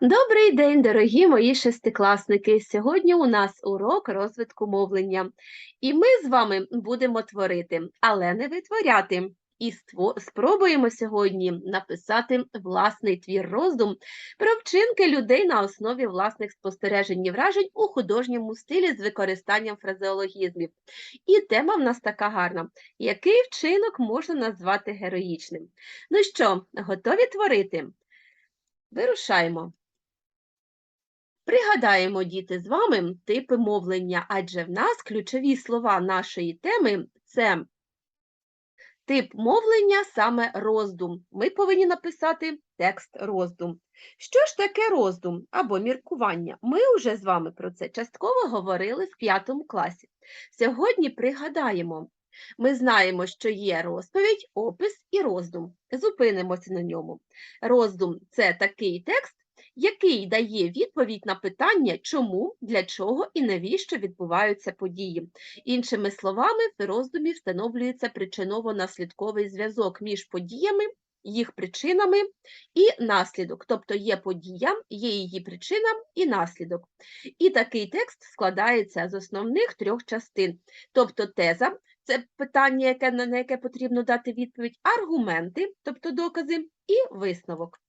Добрий день, дорогі мої шестикласники! Сьогодні у нас урок розвитку мовлення, і ми з вами будемо творити, але не витворяти. І спробуємо сьогодні написати власний твір роздум про вчинки людей на основі власних спостережень і вражень у художньому стилі з використанням фразеологізмів. І тема в нас така гарна: який вчинок можна назвати героїчним? Ну що, готові творити? Вирушаємо. Пригадаємо, діти, з вами типи мовлення, адже в нас ключові слова нашої теми це тип мовлення, саме роздум. Ми повинні написати текст роздум. Що ж таке роздум або міркування? Ми вже з вами про це частково говорили в п'ятому класі. Сьогодні пригадаємо. Ми знаємо, що є розповідь, опис і роздум. Зупинимося на ньому. Роздум це такий текст, який дає відповідь на питання, чому, для чого і навіщо відбуваються події. Іншими словами, в роздумі встановлюється причиново-наслідковий зв'язок між подіями, їх причинами і наслідок, тобто є подія, є її причина і наслідок. І такий текст складається з основних трьох частин, тобто теза. Це питання, на яке потрібно дати відповідь, аргументи, тобто докази, і висновок.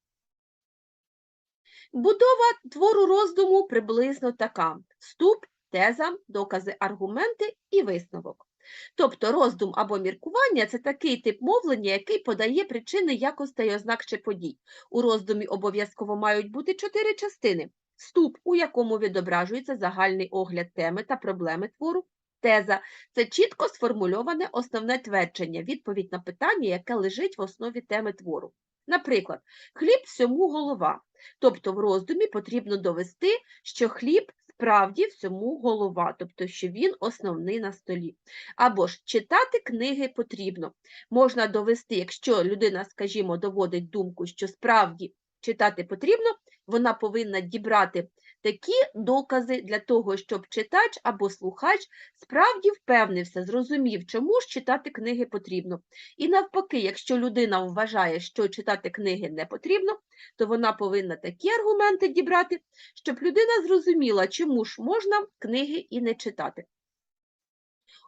Будова твору роздуму приблизно така: вступ, теза, докази, аргументи і висновок. Тобто роздум або міркування це такий тип мовлення, який подає причини якостей ознак чи подій. У роздумі обов'язково мають бути чотири частини: вступ, у якому відображується загальний огляд теми та проблеми твору. Теза це чітко сформульоване основне твердження, відповідь на питання, яке лежить в основі теми твору. Наприклад, хліб всьому голова. Тобто в роздумі потрібно довести, що хліб справді всьому голова, тобто що він основний на столі. Або ж читати книги потрібно. Можна довести, якщо людина, скажімо, доводить думку, що справді читати потрібно, вона повинна дібрати такі докази для того, щоб читач або слухач справді впевнився, зрозумів, чому ж читати книги потрібно. І навпаки, якщо людина вважає, що читати книги не потрібно, то вона повинна такі аргументи дібрати, щоб людина зрозуміла, чому ж можна книги і не читати.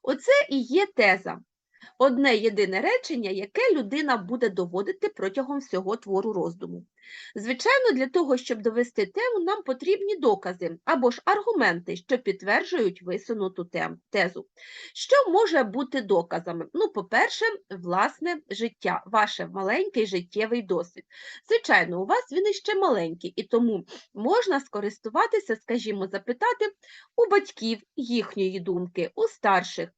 Оце і є теза. Одне єдине речення, яке людина буде доводити протягом всього твору роздуму. Звичайно, для того, щоб довести тему, нам потрібні докази або ж аргументи, що підтверджують висунуту тезу. Що може бути доказами? Ну, по-перше, власне життя, ваш маленький життєвий досвід. Звичайно, у вас він іще маленький, і тому можна скористуватися, скажімо, запитати у батьків їхньої думки, у старших.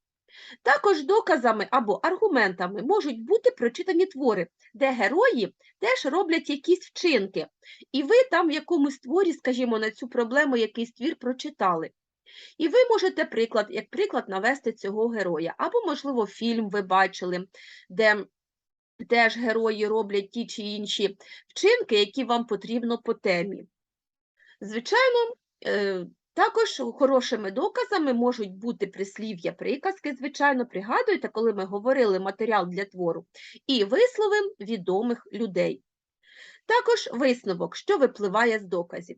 Також доказами або аргументами можуть бути прочитані твори, де герої теж роблять якісь вчинки, і ви там в якомусь творі, скажімо, на цю проблему якийсь твір прочитали. І ви можете приклад, як приклад навести цього героя, або, можливо, фільм ви бачили, де теж герої роблять ті чи інші вчинки, які вам потрібно по темі. Звичайно, е, також хорошими доказами можуть бути прислів'я приказки, звичайно, пригадуєте, коли ми говорили матеріал для твору, і вислови відомих людей. Також висновок, що випливає з доказів.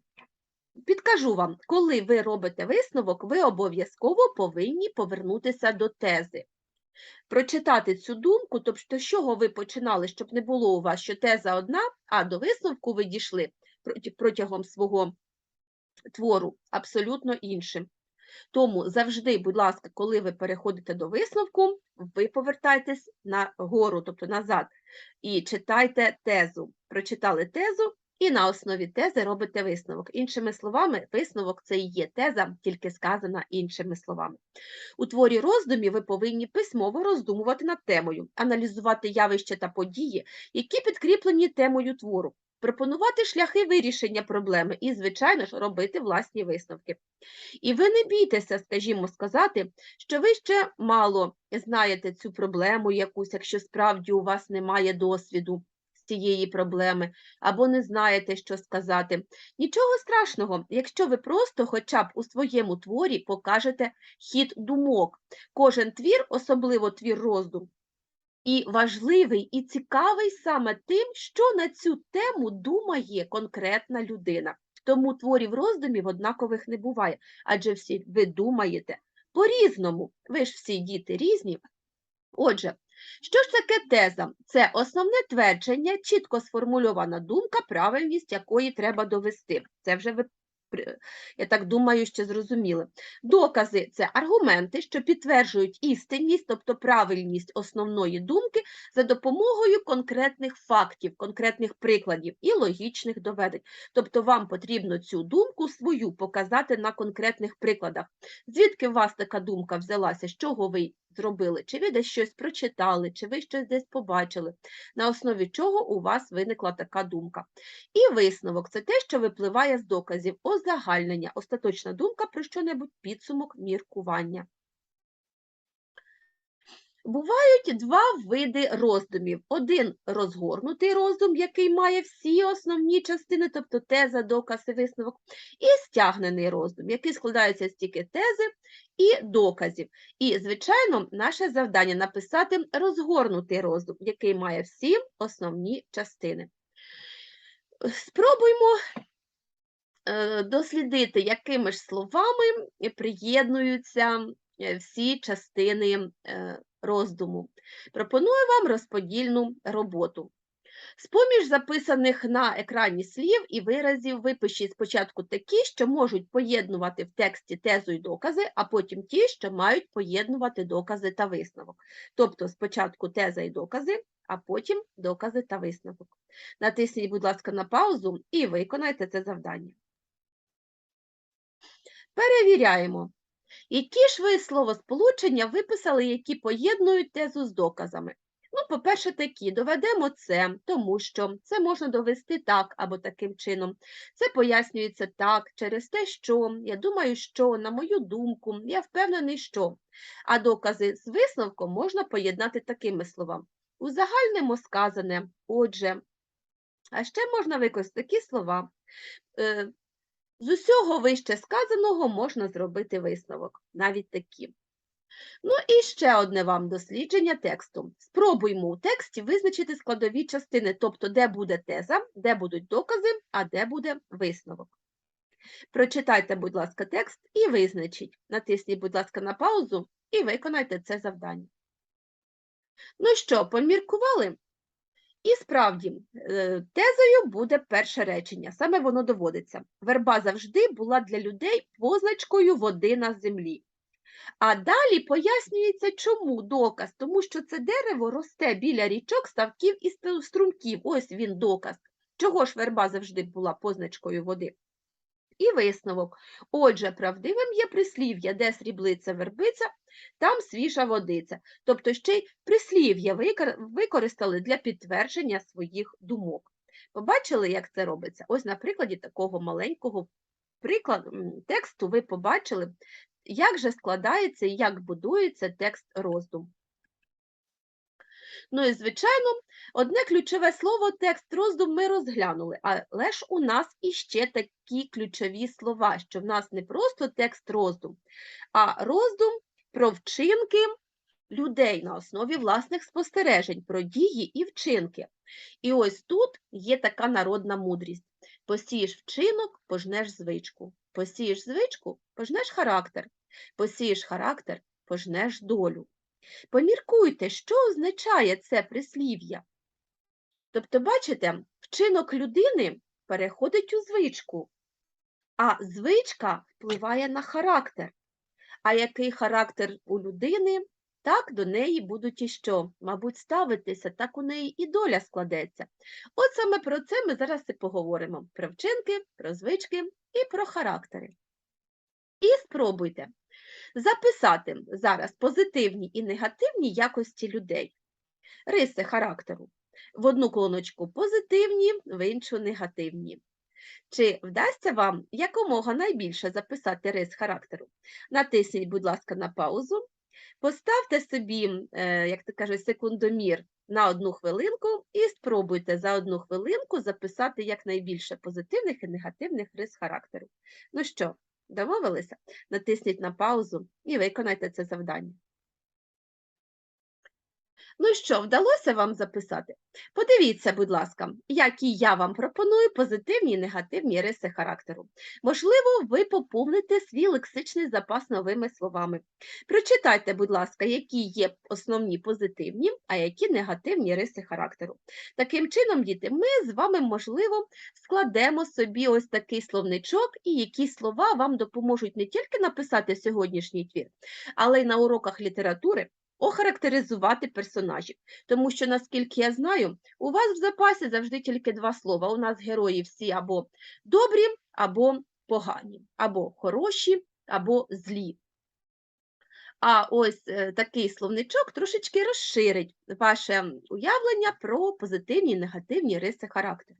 Підкажу вам, коли ви робите висновок, ви обов'язково повинні повернутися до тези. Прочитати цю думку, тобто, з чого ви починали, щоб не було у вас, що теза одна, а до висновку ви дійшли протягом свого твору абсолютно іншим. Тому завжди, будь ласка, коли ви переходите до висновку, ви повертайтесь на гору, тобто назад, і читайте тезу. Прочитали тезу, і на основі тези робите висновок. Іншими словами, висновок це і є теза, тільки сказана іншими словами. У творі роздумів ви повинні письмово роздумувати над темою, аналізувати явища та події, які підкріплені темою твору пропонувати шляхи вирішення проблеми і, звичайно ж, робити власні висновки. І ви не бійтеся, скажімо, сказати, що ви ще мало знаєте цю проблему якусь, якщо справді у вас немає досвіду цієї проблеми, або не знаєте, що сказати. Нічого страшного, якщо ви просто хоча б у своєму творі покажете хід думок. Кожен твір, особливо твір роздум, і важливий, і цікавий саме тим, що на цю тему думає конкретна людина. Тому творів роздумів однакових не буває, адже всі ви думаєте по-різному. Ви ж всі діти різні. Отже, що ж таке теза? Це основне твердження, чітко сформульована думка, правильність якої треба довести. Це вже ви, я так думаю, що зрозуміли. Докази це аргументи, що підтверджують істинність, тобто правильність основної думки за допомогою конкретних фактів, конкретних прикладів і логічних доведень. Тобто вам потрібно цю думку свою показати на конкретних прикладах. Звідки у вас така думка взялася, з чого ви зробили? Чи ви десь щось прочитали, чи ви щось десь побачили, на основі чого у вас виникла така думка. І висновок це те, що випливає з доказів озагальнення, остаточна думка про що-небудь підсумок міркування. Бувають два види роздумів. Один розгорнутий роздум, який має всі основні частини, тобто теза, доказ і висновок, і стягнений роздум, який складається з тільки тези і доказів. І, звичайно, наше завдання написати розгорнутий роздум, який має всі основні частини. Спробуймо е, дослідити, якими ж словами приєднуються е, всі частини е, роздуму. Пропоную вам розподільну роботу. З-поміж записаних на екрані слів і виразів випишіть спочатку такі, що можуть поєднувати в тексті тезу і докази, а потім ті, що мають поєднувати докази та висновок. Тобто спочатку теза і докази, а потім докази та висновок. Натисніть, будь ласка, на паузу і виконайте це завдання. Перевіряємо. Які ж ви словосполучення виписали, які поєднують тезу з доказами? Ну, по-перше, такі доведемо це, тому що це можна довести так або таким чином. Це пояснюється так, через те, що я думаю, що, на мою думку, я впевнений, що. А докази з висновком можна поєднати такими словами. Узагальнимо сказане, отже, а ще можна використати такі слова. З усього вище сказаного можна зробити висновок, навіть такі. Ну і ще одне вам дослідження тексту. Спробуймо у тексті визначити складові частини, тобто де буде теза, де будуть докази, а де буде висновок. Прочитайте, будь ласка, текст і визначіть. Натисніть, будь ласка, на паузу і виконайте це завдання. Ну що, поміркували? І справді, е, тезою буде перше речення, саме воно доводиться. Верба завжди була для людей позначкою води на землі. А далі пояснюється, чому доказ, тому що це дерево росте біля річок, ставків і струмків. Ось він доказ. Чого ж верба завжди була позначкою води? І висновок. Отже, правдивим є прислів'я, де сріблиця вербиця, там свіжа водиця. Тобто ще й прислів'я використали для підтвердження своїх думок. Побачили, як це робиться? Ось на прикладі такого маленького прикладу, м, тексту ви побачили, як же складається і як будується текст роздум. Ну і, звичайно, одне ключове слово текст роздум ми розглянули, але ж у нас іще такі ключові слова, що в нас не просто текст роздум, а роздум про вчинки людей на основі власних спостережень, про дії і вчинки. І ось тут є така народна мудрість. Посієш вчинок, пожнеш звичку. Посієш звичку, пожнеш характер. Посієш характер, пожнеш долю. Поміркуйте, що означає це прислів'я. Тобто, бачите, вчинок людини переходить у звичку, а звичка впливає на характер. А який характер у людини, так до неї будуть і що? Мабуть, ставитися, так у неї і доля складеться. От саме про це ми зараз і поговоримо: про вчинки, про звички і про характери. І спробуйте записати зараз позитивні і негативні якості людей, риси характеру. В одну колоночку позитивні, в іншу негативні. Чи вдасться вам якомога найбільше записати рис характеру? Натисніть, будь ласка, на паузу, поставте собі, е, як то кажуть, секундомір на одну хвилинку і спробуйте за одну хвилинку записати якнайбільше позитивних і негативних рис характеру. Ну що, домовилися? Натисніть на паузу і виконайте це завдання. Ну що, вдалося вам записати? Подивіться, будь ласка, які я вам пропоную позитивні і негативні риси характеру. Можливо, ви поповните свій лексичний запас новими словами. Прочитайте, будь ласка, які є основні позитивні, а які негативні риси характеру. Таким чином, діти, ми з вами, можливо, складемо собі ось такий словничок, і які слова вам допоможуть не тільки написати сьогоднішній твір, але й на уроках літератури охарактеризувати персонажів. Тому що, наскільки я знаю, у вас в запасі завжди тільки два слова. У нас герої всі або добрі, або погані, або хороші, або злі. А ось е, такий словничок трошечки розширить ваше уявлення про позитивні і негативні риси характеру.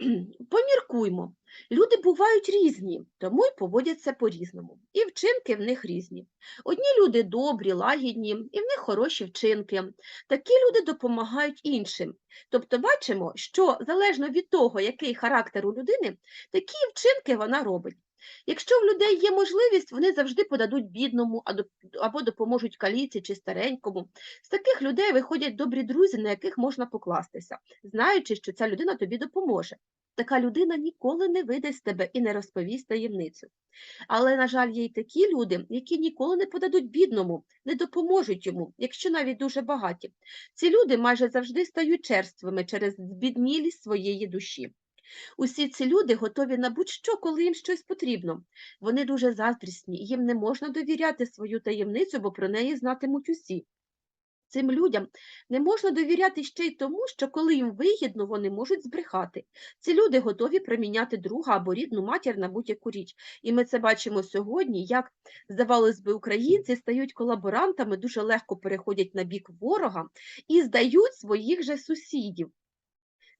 Поміркуймо. Люди бувають різні, тому й поводяться по-різному. І вчинки в них різні. Одні люди добрі, лагідні, і в них хороші вчинки. Такі люди допомагають іншим. Тобто бачимо, що залежно від того, який характер у людини, такі вчинки вона робить. Якщо в людей є можливість, вони завжди подадуть бідному або допоможуть каліці чи старенькому. З таких людей виходять добрі друзі, на яких можна покластися, знаючи, що ця людина тобі допоможе. Така людина ніколи не видасть тебе і не розповість таємницю. Але, на жаль, є й такі люди, які ніколи не подадуть бідному, не допоможуть йому, якщо навіть дуже багаті. Ці люди майже завжди стають черствими через збіднілість своєї душі. Усі ці люди готові на будь-що, коли їм щось потрібно. Вони дуже заздрісні, їм не можна довіряти свою таємницю, бо про неї знатимуть усі. Цим людям не можна довіряти ще й тому, що коли їм вигідно, вони можуть збрехати. Ці люди готові проміняти друга або рідну матір на будь-яку річ. І ми це бачимо сьогодні, як, здавалось би, українці стають колаборантами, дуже легко переходять на бік ворога і здають своїх же сусідів.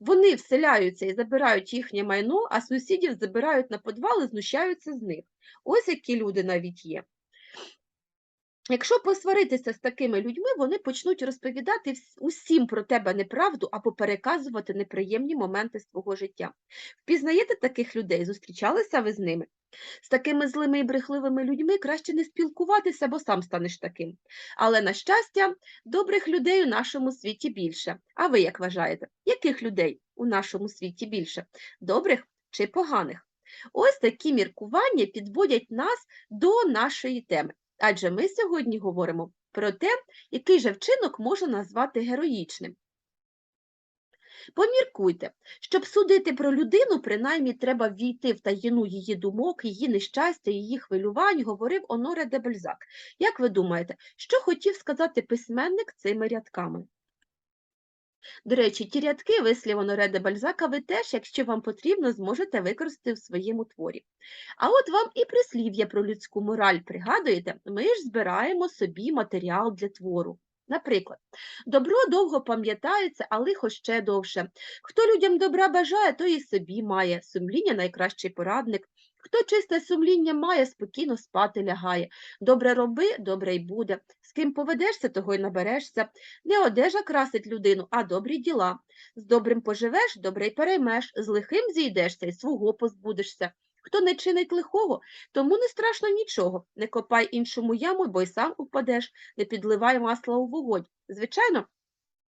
Вони вселяються і забирають їхнє майно, а сусідів забирають на подвал і знущаються з них. Ось які люди навіть є. Якщо посваритися з такими людьми, вони почнуть розповідати усім про тебе неправду або переказувати неприємні моменти свого життя. Впізнаєте таких людей? Зустрічалися ви з ними? З такими злими і брехливими людьми краще не спілкуватися, бо сам станеш таким. Але, на щастя, добрих людей у нашому світі більше. А ви як вважаєте, яких людей у нашому світі більше? Добрих чи поганих? Ось такі міркування підводять нас до нашої теми. Адже ми сьогодні говоримо про те, який же вчинок можна назвати героїчним. Поміркуйте, щоб судити про людину, принаймні треба ввійти в таїну її думок, її нещастя, її хвилювань, говорив Оноре де Бельзак. Як ви думаєте, що хотів сказати письменник цими рядками? До речі, ті рядки вислів де Бальзака ви теж, якщо вам потрібно, зможете використати в своєму творі. А от вам і прислів'я про людську мораль пригадуєте, ми ж збираємо собі матеріал для твору. Наприклад, добро довго пам'ятається, а лихо ще довше. Хто людям добра бажає, то і собі має. Сумління найкращий порадник. Хто чисте сумління має, спокійно спати лягає. Добре роби, добре й буде. З ким поведешся, того й наберешся. Не одежа красить людину, а добрі діла. З добрим поживеш, добре й переймеш, з лихим зійдешся і свого позбудешся. Хто не чинить лихого, тому не страшно нічого. Не копай іншому яму, бо й сам упадеш, не підливай масла у вогонь. Звичайно,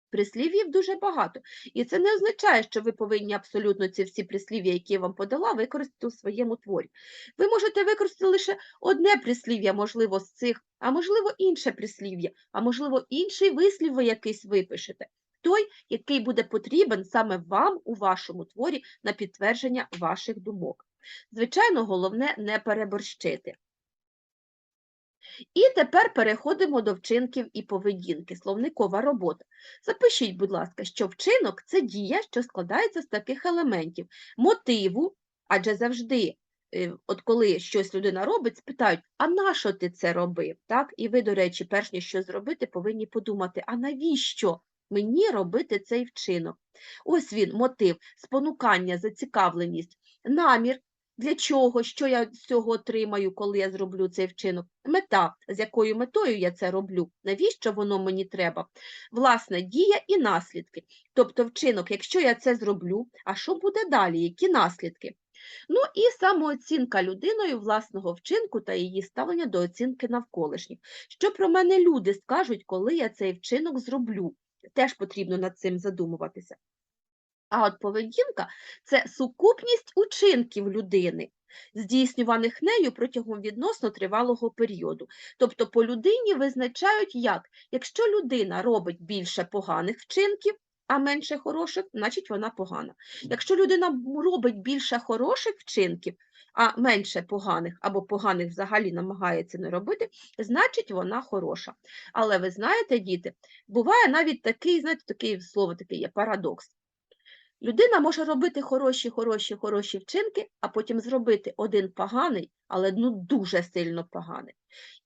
прислів'їв дуже багато. І це не означає, що ви повинні абсолютно ці всі прислів'я, які я вам подала, використати у своєму творі. Ви можете використати лише одне прислів'я, можливо, з цих, а можливо, інше прислів'я, а можливо, інший вислів ви якийсь випишете. Той, який буде потрібен саме вам у вашому творі на підтвердження ваших думок. Звичайно, головне не переборщити. І тепер переходимо до вчинків і поведінки, словникова робота. Запишіть, будь ласка, що вчинок це дія, що складається з таких елементів мотиву, адже завжди, е, от коли щось людина робить, спитають, а нащо ти це робив? Так? І ви, до речі, перш ніж щось зробити, повинні подумати, а навіщо мені робити цей вчинок? Ось він, мотив, спонукання, зацікавленість, намір, для чого, що я з цього отримаю, коли я зроблю цей вчинок, мета, з якою метою я це роблю, навіщо воно мені треба, власне, дія і наслідки. Тобто вчинок, якщо я це зроблю, а що буде далі, які наслідки? Ну і самооцінка людиною власного вчинку та її ставлення до оцінки навколишніх. Що про мене люди скажуть, коли я цей вчинок зроблю? Теж потрібно над цим задумуватися. А от поведінка це сукупність учинків людини, здійснюваних нею протягом відносно тривалого періоду. Тобто по людині визначають як, якщо людина робить більше поганих вчинків, а менше хороших, значить вона погана. Якщо людина робить більше хороших вчинків, а менше поганих або поганих взагалі намагається не робити, значить вона хороша. Але ви знаєте, діти, буває навіть такий, знаєте, такий слово таке є парадокс. Людина може робити хороші, хороші, хороші вчинки, а потім зробити один поганий, але ну дуже сильно поганий.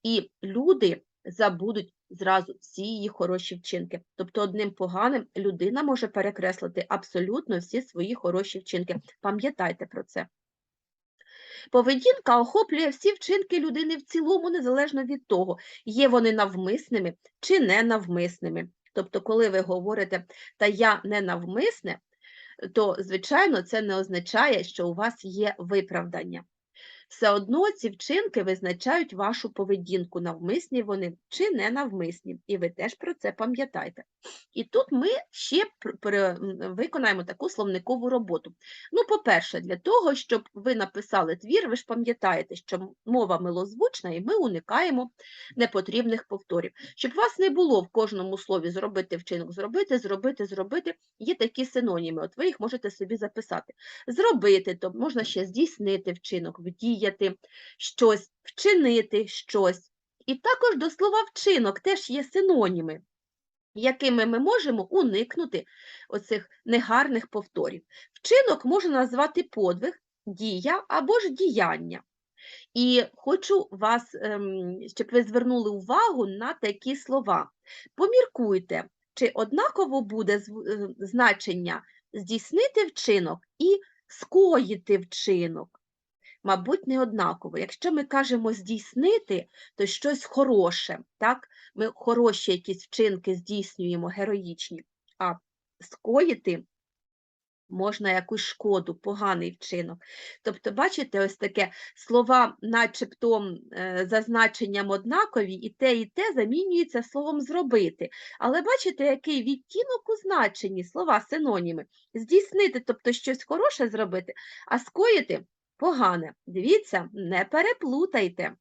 І люди забудуть зразу всі її хороші вчинки. Тобто одним поганим людина може перекреслити абсолютно всі свої хороші вчинки. Пам'ятайте про це. Поведінка охоплює всі вчинки людини в цілому, незалежно від того, є вони навмисними чи ненавмисними. Тобто, коли ви говорите, та я ненавмисне, то, звичайно, це не означає, що у вас є виправдання. Все одно ці вчинки визначають вашу поведінку, навмисні вони чи не навмисні, і ви теж про це пам'ятаєте. І тут ми ще виконаємо таку словникову роботу. Ну, по-перше, для того, щоб ви написали твір, ви ж пам'ятаєте, що мова милозвучна, і ми уникаємо непотрібних повторів. Щоб вас не було в кожному слові зробити вчинок, зробити, зробити, зробити, є такі синоніми, от ви їх можете собі записати. Зробити, то можна ще здійснити вчинок, вдіяти щось, вчинити щось. І також до слова вчинок теж є синоніми, якими ми можемо уникнути оцих негарних повторів. Вчинок можна назвати подвиг, дія або ж діяння. І хочу вас, ем, щоб ви звернули увагу на такі слова. Поміркуйте, чи однаково буде е, значення здійснити вчинок і скоїти вчинок. Мабуть, не однаково. Якщо ми кажемо здійснити, то щось хороше, так? Ми хороші якісь вчинки здійснюємо, героїчні, а скоїти можна якусь шкоду, поганий вчинок. Тобто, бачите, ось таке слова, начебто е, за значенням однакові, і те, і те замінюється словом зробити. Але бачите, який відтінок у значенні слова синоніми. Здійснити, тобто щось хороше зробити, а скоїти погане. Дивіться, не переплутайте.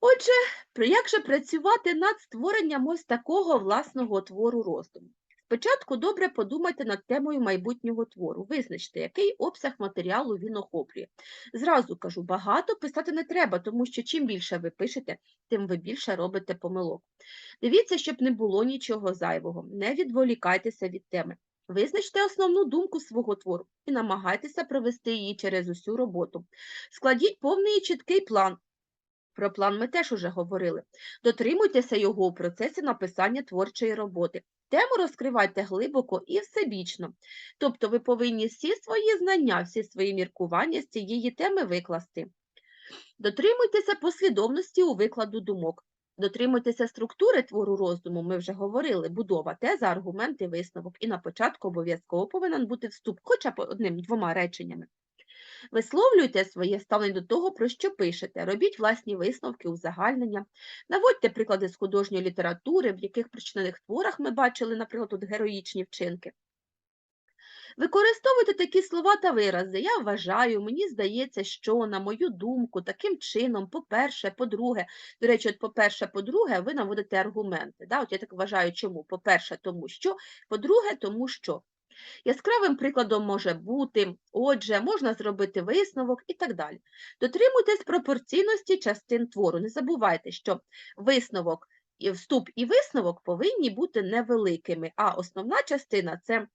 Отже, як же працювати над створенням ось такого власного твору роздуму? Спочатку добре подумайте над темою майбутнього твору. Визначте, який обсяг матеріалу він охоплює. Зразу кажу, багато писати не треба, тому що чим більше ви пишете, тим ви більше робите помилок. Дивіться, щоб не було нічого зайвого, не відволікайтеся від теми. Визначте основну думку свого твору і намагайтеся провести її через усю роботу. Складіть повний і чіткий план. Про план ми теж уже говорили. Дотримуйтеся його у процесі написання творчої роботи. Тему розкривайте глибоко і всебічно. Тобто ви повинні всі свої знання, всі свої міркування з цієї теми викласти. Дотримуйтеся послідовності у викладу думок. Дотримуйтеся структури твору роздуму, ми вже говорили, будова, теза, аргументи, висновок. І на початку обов'язково повинен бути вступ, хоча б одним-двома реченнями. Висловлюйте своє ставлення до того, про що пишете, робіть власні висновки, узагальнення, наводьте приклади з художньої літератури, в яких прочинених творах ми бачили, наприклад, тут героїчні вчинки. Використовуйте такі слова та вирази. Я вважаю, мені здається, що, на мою думку, таким чином, по-перше, по-друге, до речі, по-перше, по-друге, ви наводите аргументи. Да? От я так вважаю, чому? По-перше, тому що, по-друге, тому що. Яскравим прикладом може бути, отже, можна зробити висновок і так далі. Дотримуйтесь пропорційності частин твору. Не забувайте, що висновок, вступ і висновок повинні бути невеликими, а основна частина це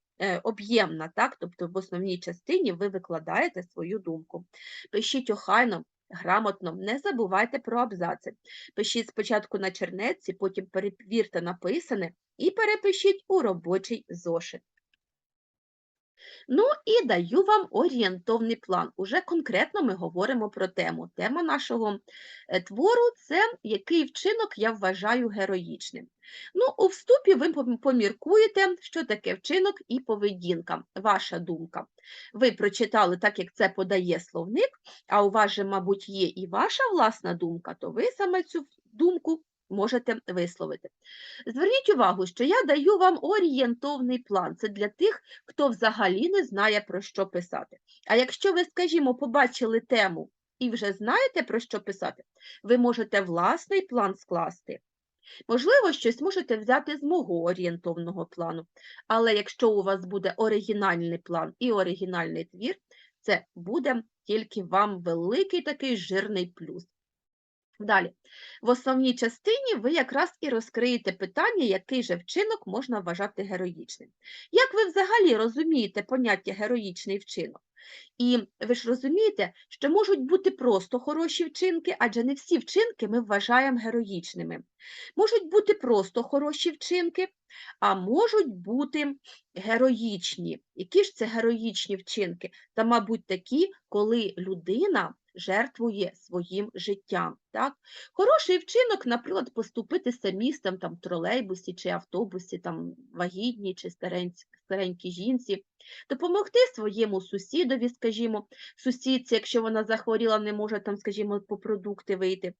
об'ємна, так? тобто в основній частині ви викладаєте свою думку. Пишіть охайно, грамотно, не забувайте про абзаци. Пишіть спочатку на чернетці, потім перевірте написане і перепишіть у робочий зошит. Ну і даю вам орієнтовний план. Уже конкретно ми говоримо про тему. Тема нашого е, твору це який вчинок я вважаю героїчним. Ну, у вступі ви поміркуєте, що таке вчинок і поведінка, ваша думка. Ви прочитали так, як це подає словник, а у вас же, мабуть, є і ваша власна думка, то ви саме цю думку можете висловити. Зверніть увагу, що я даю вам орієнтовний план. Це для тих, хто взагалі не знає, про що писати. А якщо ви, скажімо, побачили тему і вже знаєте, про що писати, ви можете власний план скласти. Можливо, щось можете взяти з мого орієнтовного плану. Але якщо у вас буде оригінальний план і оригінальний твір, це буде тільки вам великий такий жирний плюс. Далі, в основній частині ви якраз і розкриєте питання, який же вчинок можна вважати героїчним. Як ви взагалі розумієте поняття героїчний вчинок? І ви ж розумієте, що можуть бути просто хороші вчинки, адже не всі вчинки ми вважаємо героїчними. Можуть бути просто хороші вчинки, а можуть бути героїчні. Які ж це героїчні вчинки? Та, мабуть, такі, коли людина жертвує своїм життям. Так? Хороший вчинок, наприклад, поступити самістом там, в тролейбусі чи автобусі, там, вагітній чи старенць- старенькій жінці, допомогти своєму сусідові, скажімо, сусідці, якщо вона захворіла, не може там, скажімо, по продукти вийти.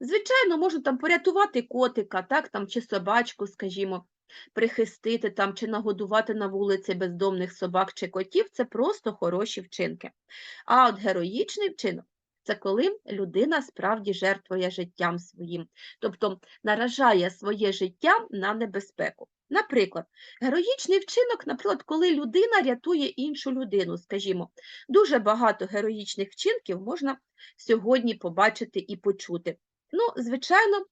Звичайно, можна там порятувати котика, так, там, чи собачку, скажімо, прихистити там, чи нагодувати на вулиці бездомних собак чи котів це просто хороші вчинки. А от героїчний вчинок це коли людина справді жертвує життям своїм, тобто наражає своє життя на небезпеку. Наприклад, героїчний вчинок, наприклад, коли людина рятує іншу людину, скажімо, дуже багато героїчних вчинків можна сьогодні побачити і почути. Ну, звичайно,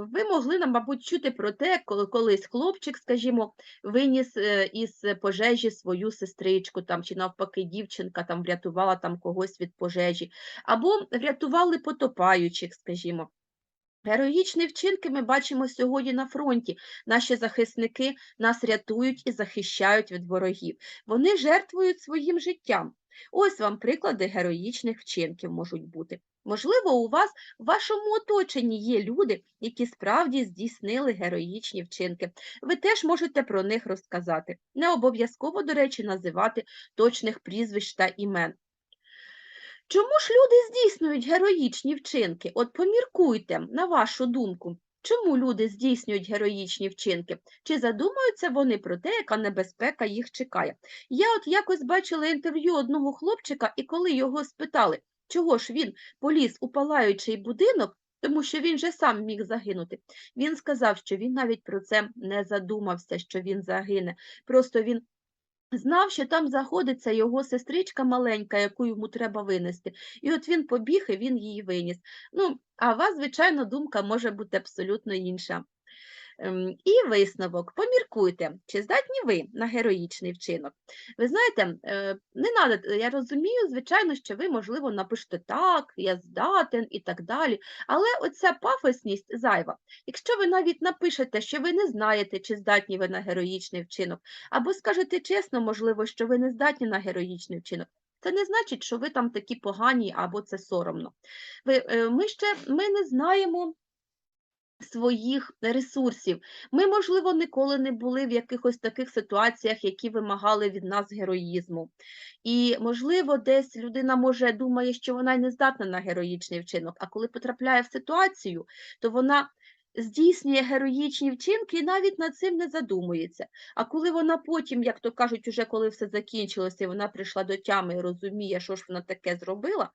ви могли, нам, мабуть, чути про те, коли колись хлопчик, скажімо, виніс е, із пожежі свою сестричку, там, чи навпаки дівчинка там, врятувала там, когось від пожежі, або врятували потопаючих, скажімо. Героїчні вчинки ми бачимо сьогодні на фронті. Наші захисники нас рятують і захищають від ворогів. Вони жертвують своїм життям. Ось вам приклади героїчних вчинків можуть бути. Можливо, у вас в вашому оточенні є люди, які справді здійснили героїчні вчинки. Ви теж можете про них розказати. Не обов'язково, до речі, називати точних прізвищ та імен. Чому ж люди здійснюють героїчні вчинки? От поміркуйте, на вашу думку, чому люди здійснюють героїчні вчинки? Чи задумуються вони про те, яка небезпека їх чекає? Я от якось бачила інтерв'ю одного хлопчика, і коли його спитали, чого ж він поліз у палаючий будинок, тому що він же сам міг загинути, він сказав, що він навіть про це не задумався, що він загине. Просто він Знав, що там знаходиться його сестричка маленька, яку йому треба винести. І от він побіг і він її виніс. Ну, а у вас, звичайно, думка може бути абсолютно інша. Ем, І висновок. Поміркуйте, чи здатні ви на героїчний вчинок. Ви знаєте, е, не надо, я розумію, звичайно, що ви, можливо, напишете так, я здатен і так далі. Але оця пафосність зайва. Якщо ви навіть напишете, що ви не знаєте, чи здатні ви на героїчний вчинок, або скажете чесно, можливо, що ви не здатні на героїчний вчинок. Це не значить, що ви там такі погані або це соромно. Ви, е, ми ще ми не знаємо своїх ресурсів. Ми, можливо, ніколи не були в якихось таких ситуаціях, які вимагали від нас героїзму. І, можливо, десь людина може думає, що вона й не здатна на героїчний вчинок, а коли потрапляє в ситуацію, то вона здійснює героїчні вчинки і навіть над цим не задумується. А коли вона потім, як то кажуть, уже коли все закінчилося, і вона прийшла до тями і розуміє, що ж вона таке зробила,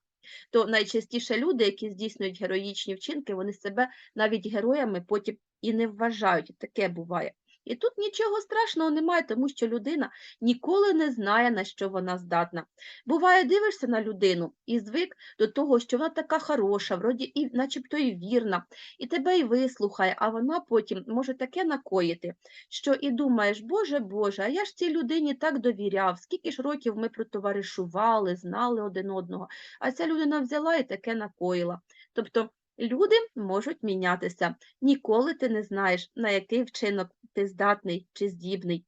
то найчастіше люди, які здійснюють героїчні вчинки, вони себе навіть героями потім і не вважають. Таке буває. І тут нічого страшного немає, тому що людина ніколи не знає, на що вона здатна. Буває, дивишся на людину і звик до того, що вона така хороша, вроді і начебто і вірна, і тебе і вислухає, а вона потім може таке накоїти, що і думаєш, Боже, Боже, а я ж цій людині так довіряв, скільки ж років ми протоваришували, знали один одного, а ця людина взяла і таке накоїла. Тобто люди можуть мінятися. Ніколи ти не знаєш, на який вчинок ти здатний чи здібний.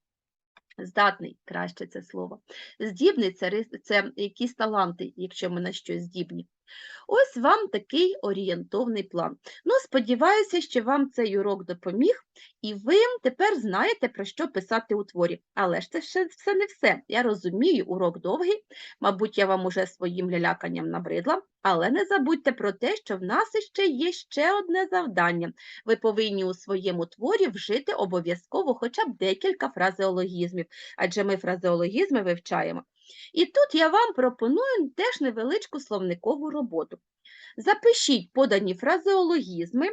Здатний краще це слово. Здібний це, якісь таланти, якщо ми на щось здібні. Ось вам такий орієнтовний план. Ну, сподіваюся, що вам цей урок допоміг, і ви тепер знаєте, про що писати у творі. Але ж це ще все не все. Я розумію, урок довгий, мабуть, я вам уже своїм ляляканням набридла, але не забудьте про те, що в нас іще є ще одне завдання. Ви повинні у своєму творі вжити обов'язково хоча б декілька фразеологізмів, адже ми фразеологізми вивчаємо. І тут я вам пропоную теж невеличку словникову роботу. Запишіть подані фразеологізми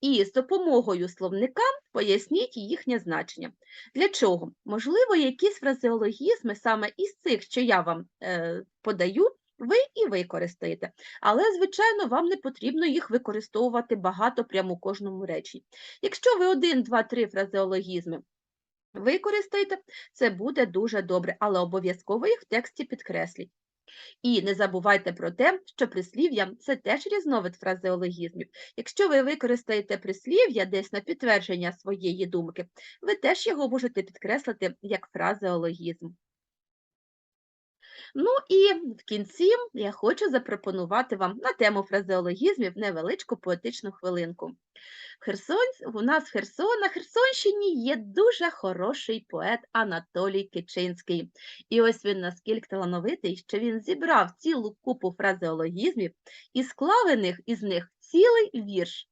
і з допомогою словника поясніть їхнє значення. Для чого? Можливо, якісь фразеологізми саме із цих, що я вам е, подаю, ви і використаєте. Але, звичайно, вам не потрібно їх використовувати багато прямо у кожному речі. Якщо ви один, два, три фразеологізми використаєте, це буде дуже добре, але обов'язково їх в тексті підкресліть. І не забувайте про те, що прислів'я це теж різновид фразеологізмів. Якщо ви використаєте прислів'я десь на підтвердження своєї думки, ви теж його можете підкреслити як фразеологізм. Ну і в кінці я хочу запропонувати вам на тему фразеологізмів невеличку поетичну хвилинку. Херсон, у нас в Херсон, на Херсонщині є дуже хороший поет Анатолій Кичинський. І ось він наскільки талановитий, що він зібрав цілу купу фразеологізмів і склав із них цілий вірш.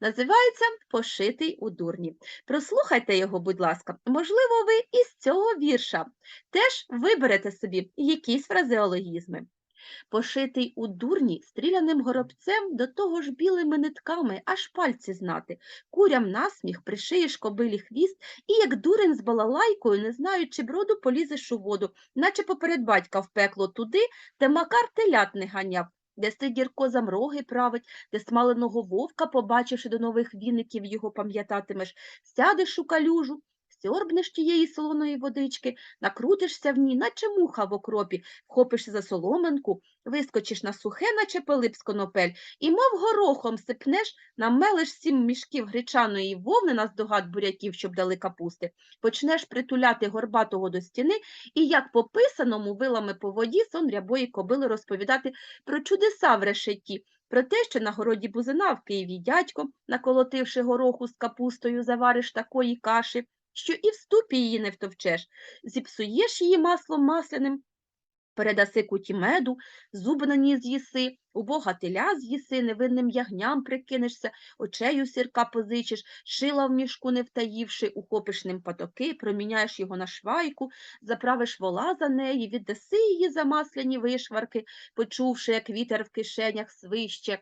Називається Пошитий у дурні. Прослухайте його, будь ласка. Можливо, ви із цього вірша теж виберете собі якісь фразеологізми. Пошитий у дурні стріляним горобцем, до того ж білими нитками, аж пальці знати. Курям насміх, пришиєш кобилі хвіст, і як дурень з балалайкою, не знаючи броду, полізеш у воду, наче поперед батька в пекло туди, де макар телят не ганяв. Де сидір замроги роги править, де смаленого вовка, побачивши до нових віників, його пам'ятатимеш, сядеш у калюжу, сьорбнеш тієї солоної водички, накрутишся в ній, наче муха в окропі, вхопишся за соломинку, вискочиш на сухе, наче пилип з конопель, і мов горохом сипнеш, намелиш сім мішків гречаної вовни на здогад буряків, щоб дали капусти, почнеш притуляти горбатого до стіни, і як по писаному вилами по воді сон рябої кобили розповідати про чудеса в решеті, про те, що на городі бузина в Києві дядько, наколотивши гороху з капустою, завариш такої каші, що і в ступі її не втовчеш, зіпсуєш її маслом масляним, передаси куті меду, зуби на ній з'їси, убога теля з'їси, невинним ягням прикинешся, очею сірка позичиш, шила в мішку не втаївши, ухопиш ним патоки, проміняєш його на швайку, заправиш вола за неї, віддаси її за масляні вишварки, почувши, як вітер в кишенях свище.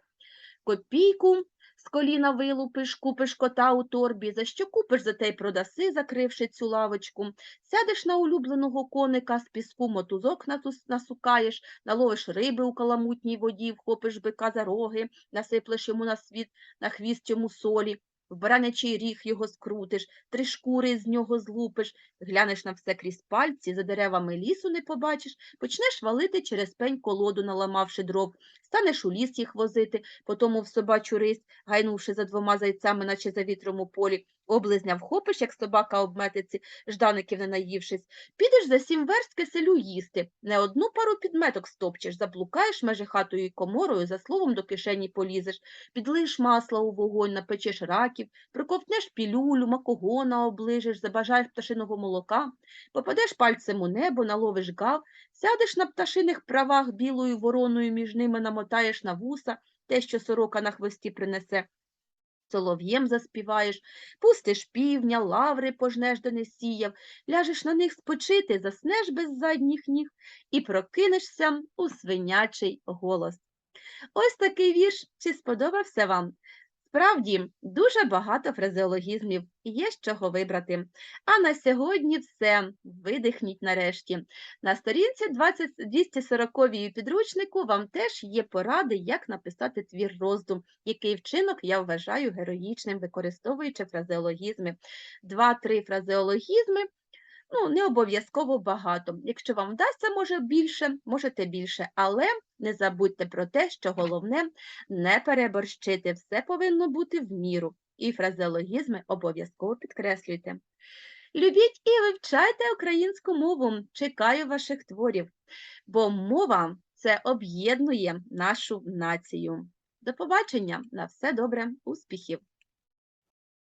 Копійку з коліна вилупиш, купиш кота у торбі, за що купиш, за те й продаси, закривши цю лавочку. Сядеш на улюбленого коника, з піску мотузок насукаєш, наловиш риби у каламутній воді, вхопиш бика за роги, насиплеш йому на світ, на хвіст йому солі. В баранячий ріг його скрутиш, три шкури з нього злупиш, глянеш на все крізь пальці, за деревами лісу не побачиш, почнеш валити через пень колоду, наламавши дров, станеш у ліс їх возити, потому в собачу рись, гайнувши за двома зайцями, наче за вітром у полі, облизня вхопиш, як собака об метиці, ждаників не наївшись, підеш за сім верст киселю їсти, не одну пару підметок стопчеш, заблукаєш межи хатою й коморою, за словом до кишені полізеш, підлиш масла у вогонь, напечеш раків, приковтнеш пілюлю, макогона оближеш, забажаєш пташиного молока, попадеш пальцем у небо, наловиш гав, сядеш на пташиних правах білою вороною між ними намотаєш на вуса, те, що сорока на хвості принесе. Солов'єм заспіваєш, пустиш півня, лаври пожнеш до несіяв, ляжеш на них спочити, заснеш без задніх ніг і прокинешся у свинячий голос. Ось такий вірш. Чи сподобався вам? Справді, дуже багато фразеологізмів, є з чого вибрати. А на сьогодні все. Видихніть нарешті. На сторінці 20 240 у підручнику вам теж є поради, як написати твір роздум, який вчинок я вважаю героїчним, використовуючи фразеологізми. Два-три фразеологізми. Ну, не обов'язково багато. Якщо вам вдасться, може більше, можете більше, але не забудьте про те, що головне не переборщити, все повинно бути в міру. І фразеологізми обов'язково підкреслюйте. Любіть і вивчайте українську мову. Чекаю ваших творів, бо мова це об'єднує нашу націю. До побачення, на все добре, успіхів!